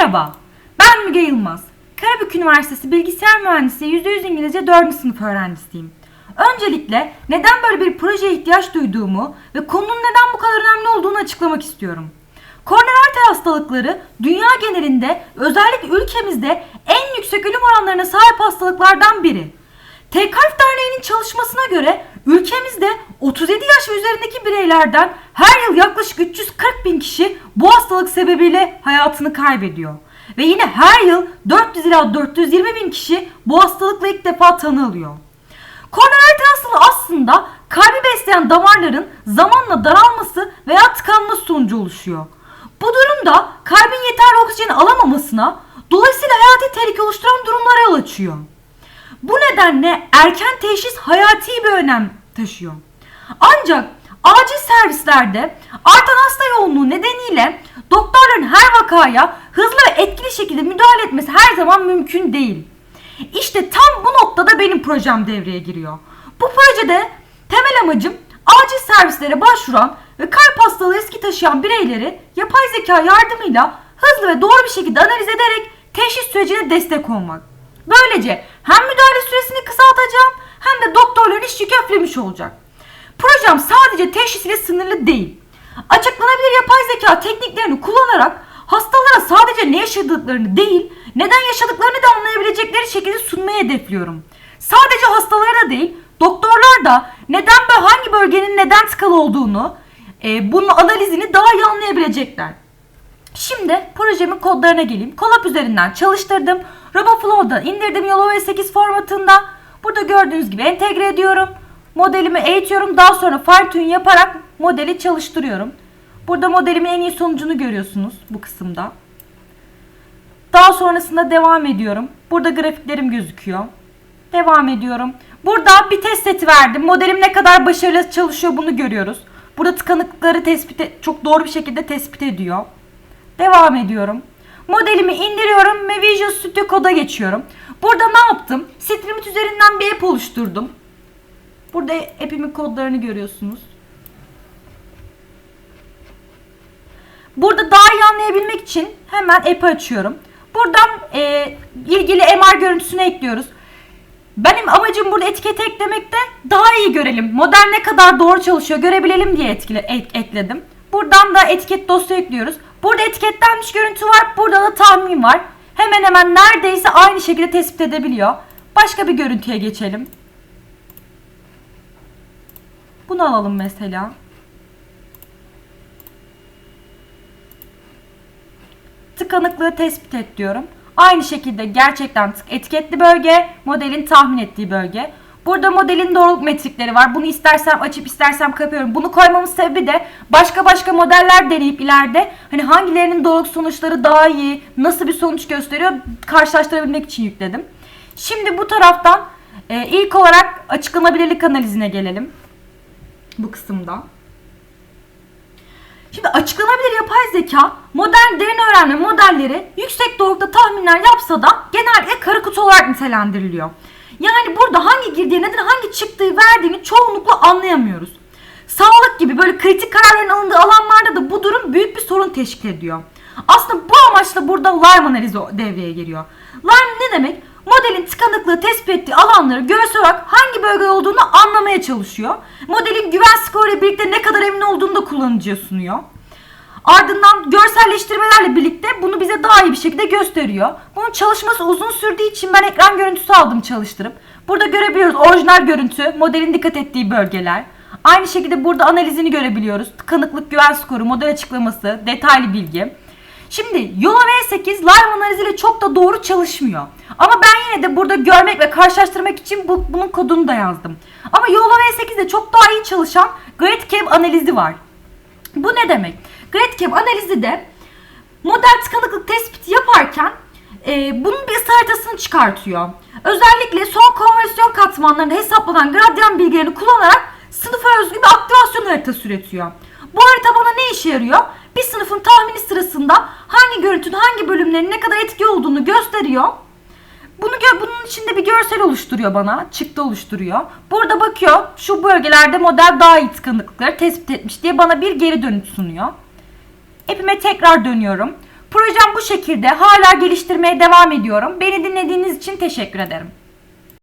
Merhaba, ben Müge Yılmaz. Karabük Üniversitesi Bilgisayar Mühendisliği %100 İngilizce 4. sınıf öğrencisiyim. Öncelikle neden böyle bir projeye ihtiyaç duyduğumu ve konunun neden bu kadar önemli olduğunu açıklamak istiyorum. Koroner arter hastalıkları dünya genelinde özellikle ülkemizde en yüksek ölüm oranlarına sahip hastalıklardan biri. Tek Harf Derneği'nin çalışmasına göre ülkemizde 37 yaş ve üzerindeki bireylerden her yıl yaklaşık 340 bin kişi bu hastalık sebebiyle hayatını kaybediyor. Ve yine her yıl 400 ila 420 bin kişi bu hastalıkla ilk defa tanı alıyor. Koroner hastalığı aslında kalbi besleyen damarların zamanla daralması veya tıkanması sonucu oluşuyor. Bu durumda kalbin yeterli oksijeni alamamasına, dolayısıyla hayati tehlike oluşturan durumlara yol açıyor. Bu nedenle erken teşhis hayati bir önem taşıyor. Ancak acil servislerde artan hasta yoğunluğu nedeniyle doktorların her vakaya hızlı ve etkili şekilde müdahale etmesi her zaman mümkün değil. İşte tam bu noktada benim projem devreye giriyor. Bu projede temel amacım acil servislere başvuran ve kalp hastalığı riski taşıyan bireyleri yapay zeka yardımıyla hızlı ve doğru bir şekilde analiz ederek teşhis sürecine destek olmak. Böylece hem müdahale süresini kısaltacağım hem de doktorların iş yükü hafiflemiş olacak. Projem sadece teşhis ile sınırlı değil. Açıklanabilir yapay zeka tekniklerini kullanarak hastalara sadece ne yaşadıklarını değil, neden yaşadıklarını da anlayabilecekleri şekilde sunmayı hedefliyorum. Sadece hastalara değil, doktorlar da neden ve hangi bölgenin neden tıkalı olduğunu, e, bunun analizini daha iyi anlayabilecekler. Şimdi projemin kodlarına geleyim. Colab üzerinden çalıştırdım. RoboFlow'da indirdim Yolo 8 formatında. Burada gördüğünüz gibi entegre ediyorum. Modelimi eğitiyorum. Daha sonra fine tune yaparak modeli çalıştırıyorum. Burada modelimin en iyi sonucunu görüyorsunuz bu kısımda. Daha sonrasında devam ediyorum. Burada grafiklerim gözüküyor. Devam ediyorum. Burada bir test seti verdim. Modelim ne kadar başarılı çalışıyor bunu görüyoruz. Burada tıkanıklıkları tespit et- çok doğru bir şekilde tespit ediyor. Devam ediyorum. Modelimi indiriyorum ve Visual Studio Code'a geçiyorum. Burada ne yaptım? Streamlit üzerinden bir app oluşturdum. Burada app'imin kodlarını görüyorsunuz. Burada daha iyi anlayabilmek için hemen app'i açıyorum. Buradan e, ilgili MR görüntüsünü ekliyoruz. Benim amacım burada etiket eklemekte daha iyi görelim. Model ne kadar doğru çalışıyor görebilelim diye etkile, ek- ekledim. Buradan da etiket dosya ekliyoruz. Burada etiketlenmiş görüntü var. Burada da tahmin var. Hemen hemen neredeyse aynı şekilde tespit edebiliyor. Başka bir görüntüye geçelim. Bunu alalım mesela. tıkanıklığı tespit et diyorum. Aynı şekilde gerçekten etiketli bölge, modelin tahmin ettiği bölge. Burada modelin doğruluk metrikleri var. Bunu istersem açıp istersem kapıyorum. Bunu koymamın sebebi de başka başka modeller deneyip ileride hani hangilerinin doğruluk sonuçları daha iyi, nasıl bir sonuç gösteriyor karşılaştırabilmek için yükledim. Şimdi bu taraftan e, ilk olarak açıklanabilirlik analizine gelelim. Bu kısımda. Şimdi açıklanabilir yapay zeka modern derin öğrenme modelleri yüksek doğrulukta tahminler yapsa da genellikle kara kutu olarak nitelendiriliyor. Yani burada hangi girdiye neden hangi çıktığı verdiğini çoğunlukla anlayamıyoruz. Sağlık gibi böyle kritik kararların alındığı alanlarda da bu durum büyük bir sorun teşkil ediyor. Aslında bu amaçla burada Lyme analizi devreye giriyor. Lyme ne demek? Modelin tıkanıklığı tespit ettiği alanları görsel olarak hangi bölge olduğunu anlamaya çalışıyor. Modelin güven skoru ile birlikte ne kadar emin olduğunu da kullanıcıya sunuyor. Ardından görselleştirmelerle birlikte bunu bize daha iyi bir şekilde gösteriyor. Bunun çalışması uzun sürdüğü için ben ekran görüntüsü aldım çalıştırıp. Burada görebiliyoruz orijinal görüntü, modelin dikkat ettiği bölgeler. Aynı şekilde burada analizini görebiliyoruz. Tıkanıklık güven skoru, model açıklaması, detaylı bilgi. Şimdi Yola V8 live analiziyle çok da doğru çalışmıyor. Ama ben yine de burada görmek ve karşılaştırmak için bu, bunun kodunu da yazdım. Ama Yola V8'de çok daha iyi çalışan GradCam analizi var. Bu ne demek? GradCam analizi de model tıkanıklık tespiti yaparken e, bunun bir ısı haritasını çıkartıyor. Özellikle son konversiyon katmanlarında hesaplanan gradyan bilgilerini kullanarak sınıfa özgü bir aktivasyon haritası üretiyor. Bu harita bana ne işe yarıyor? Bir sınıfın tahmini sırasında hangi görüntünün hangi bölümlerin ne kadar etki olduğunu gösteriyor. Bunu gö- bunun içinde bir görsel oluşturuyor bana. Çıktı oluşturuyor. Burada bakıyor şu bölgelerde model daha iyi tıkanıklıkları tespit etmiş diye bana bir geri dönüş sunuyor. App'ime tekrar dönüyorum. Projem bu şekilde. Hala geliştirmeye devam ediyorum. Beni dinlediğiniz için teşekkür ederim.